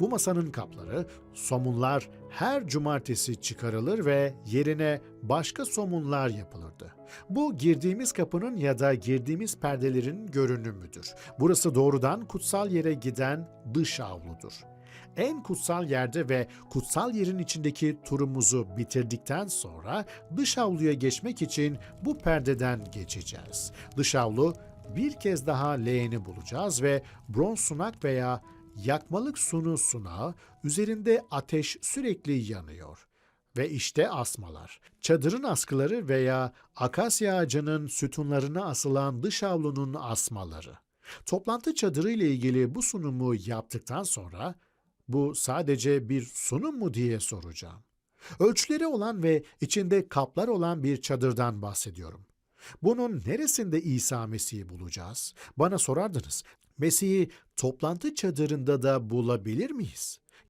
Bu masanın kapları, somunlar her cumartesi çıkarılır ve yerine başka somunlar yapılırdı. Bu girdiğimiz kapının ya da girdiğimiz perdelerin görünümüdür. Burası doğrudan kutsal yere giden dış avludur. En kutsal yerde ve kutsal yerin içindeki turumuzu bitirdikten sonra dış avluya geçmek için bu perdeden geçeceğiz. Dış avlu bir kez daha leğeni bulacağız ve bronz sunak veya yakmalık sunu sunağı üzerinde ateş sürekli yanıyor. Ve işte asmalar. Çadırın askıları veya akasya ağacının sütunlarına asılan dış avlunun asmaları. Toplantı çadırı ile ilgili bu sunumu yaptıktan sonra bu sadece bir sunum mu diye soracağım. Ölçüleri olan ve içinde kaplar olan bir çadırdan bahsediyorum. Bunun neresinde İsa Mesih'i bulacağız? Bana sorardınız. Mesih'i toplantı çadırında da bulabilir miyiz?